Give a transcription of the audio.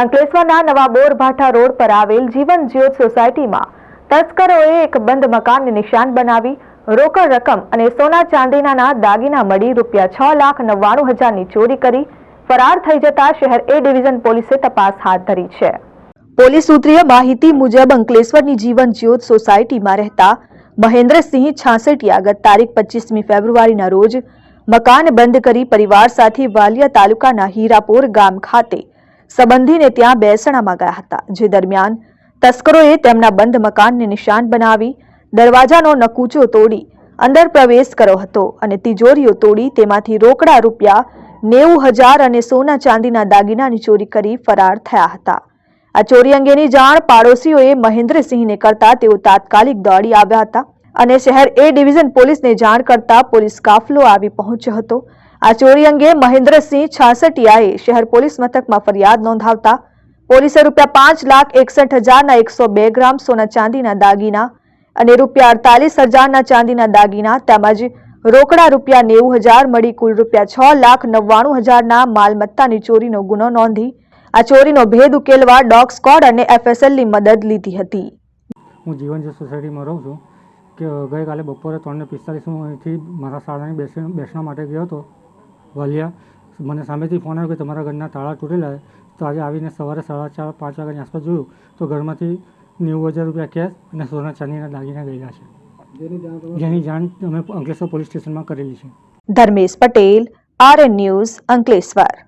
અંકલેશ્વરના નવા બોરભાઠા રોડ પર આવેલ જીવન જ્યોત સોસાયટીમાં તસ્કરોએ એક બંધ મકાનને નિશાન બનાવી, રોકડ રકમ અને સોના ચાંદીના દાગીના મળી રૂપિયા છ લાખ નવ્વાણું હજારની ચોરી કરી, ફરાર થઈ જતા શહેર એ ડિવિઝન પોલીસે તપાસ હાથ ધરી છે. પોલીસ સૂત્રીય માહિતી મુજબ અંકલેશ્વરની જીવન જ્યોત સોસાયટીમાં રહેતા મહેન્દ્રસિંહ છાસઠિયા ગત તારીખ પચીસમી ફેબ્રુઆરીના રોજ મકાન બંધ કરી પરિવાર સાથે વાલિયા તાલુકાના હીરાપોર ગામ ખાતે સંબંધીને ત્યાં બેસણામાં ગયા હતા, જે દરમિયાન તસ્કરોએ તેમના બંધ મકાનને નિશાન બનાવી, દરવાજાનો નકૂચો તોડી, અંદર પ્રવેશ કર્યો હતો અને તિજોરીઓ તોડી તેમાંથી રોકડા રૂપિયા નેવું હજાર અને સોના ચાંદીના દાગીનાની ચોરી કરી ફરાર થયા હતા. આ ચોરી અંગેની જાણ પાડોશીઓએ મહેન્દ્રસિંહને કરતા તેઓ તાત્કાલિક દોડી આવ્યા હતા અને શહેર એ ડિવિઝન પોલીસને જાણ કરતા પોલીસ કાફલો આવી પહોંચ્યો હતો આ ચોરી અંગે મહેન્દ્રસિંહ છાસઠિયાએ શહેર પોલીસ મથકમાં ફરિયાદ નોંધાવતા પોલીસે રૂપિયા પાંચ લાખ એકસઠ હજારના એકસો બે ગ્રામ સોના ચાંદીના દાગીના અને રૂપિયા અડતાલીસ હજારના ચાંદીના દાગીના તેમજ રોકડા રૂપિયા નેવું હજાર મળી કુલ રૂપિયા છ લાખ નવ્વાણું હજારના માલમત્તાની ચોરીનો ગુનો નોંધી આ ચોરીનો ભેદ ઉકેલવા ડોગ સ્કોડ અને એફએસએલની મદદ લીધી હતી. હું જીવન સોસાયટીમાં રહું છું, કે ગઈકાલે બપોરે ત્રણને પિસ્તાલીસ હું અહીંથી મારા શાળાની બેસણા માટે ગયો હતો વાલિયા મને સામેથી ફોન આવ્યો કે તમારા ઘરના તાળા તૂટેલા છે તો આજે આવીને સવારે સાડા ચાર પાંચ વાગ્યાની આસપાસ જોયું તો ઘરમાંથી નેવું હજાર રૂપિયા કેશ અને સોના ચાંદીના દાગીના ગયેલા છે. જેની જાણ અમે અંકલેશ્વર પોલીસ સ્ટેશનમાં કરેલી છે. Dharmesh Patel RN news Ankleshwar.